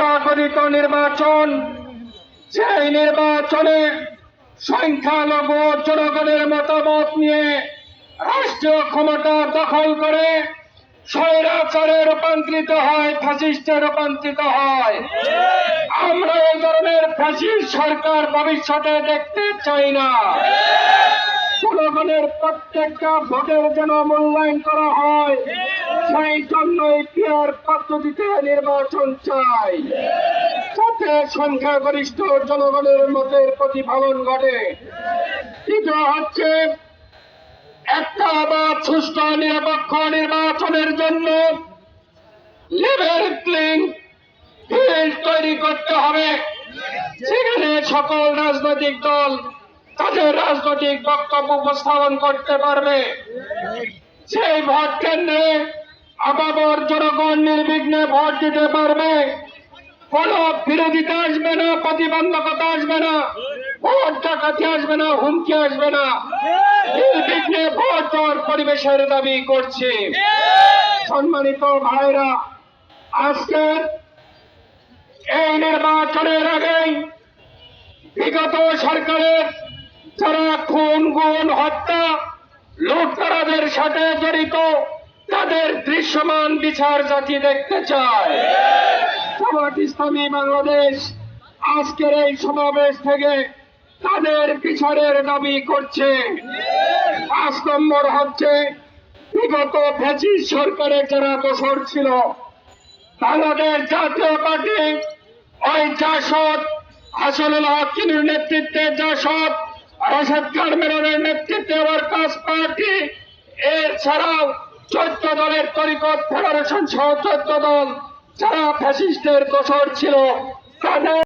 তথাকথিত নির্বাচন। সেই নির্বাচনে সংখ্যালঘু জনগণের মতামত নিয়ে রাষ্ট্রীয় ক্ষমতা দখল করে স্বৈরাচারে রূপান্তরিত হয়, ফ্যাসিস্টে রূপান্তরিত হয়। আমরা এই ধরনের ফ্যাসিস্ট সরকার ভবিষ্যতে দেখতে চাই না। জনগণের প্রত্যেকটা ভোটের যেন মূল্যায়ন করা হয়। সেই জন্যই পিয়ার পদ্ধতিতে নির্বাচন চাই। যাতে সংখ্যাগরিষ্ঠ জনগণের মতের প্রতিফলন ঘটে। দ্বিতীয় হচ্ছে, একটা বা সুষ্ঠু নিরপেক্ষ নির্বাচনের জন্য লেভেল প্লেইং ফিল্ড তৈরি করতে হবে। সেখানে সকল রাজনৈতিক দল তাদের রাজনৈতিক বক্তব্য উপস্থাপন করতে পারবে। সেই ভোট কেন্দ্রে আবাবর জনগণ নির্বিঘ্নে ভোট দিতে পারবে। কোন বিরোধিতা আসবে না, প্রতিবন্ধকতা আসবে না, ভোট ডাকাতি আসবে না, হুমকি আসবে না। নির্বিঘ্নে ভোট দেওয়ার পরিবেশের দাবি করছি। সম্মানিত ভাইরা, আজকের এই নির্বাচনের আগেই বিগত সরকারের যারা খুন, গুণ, হত্যা লুটতরাদের সাথে জড়িত, তাদের দৃশ্যমান বিচার জাতি দেখতে চায়। জামাত ইসলামী বাংলাদেশ আজকের এই সমাবেশ থেকে তাদের বিচারের দাবি করছে। পাঁচ নম্বর হচ্ছে, বিগত ফ্যাসিস্ট সরকারের যারা দোষর ছিল, বাংলাদেশ জাতীয় পার্টি, ওই জাসদ হাসনুল হকিনের নেতৃত্বে জাসদ রাশেদ মেরনের নেতৃত্বে আবার কাজ পার্টি। এছাড়াও চোদ্দ দলের তরিকত ফেডারেশন সহ চোদ্দ দল যারা ফ্যাসিস্টের দোষর ছিল, তাদের